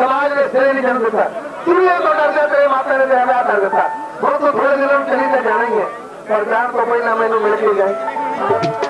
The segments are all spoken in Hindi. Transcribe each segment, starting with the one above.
ಸಮಾಜದ ಸೇವೆಗೆ ಜನಗುತ್ತಾ तुमने तो डर जाते हैं माता ने ध्यान आता देता वो तो थोड़े दिनों चली तो जानेंगे पर जान। तो कोई ना मैंने मिल गई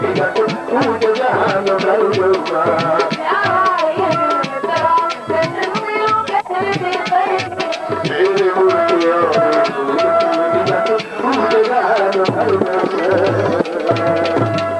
Thank you.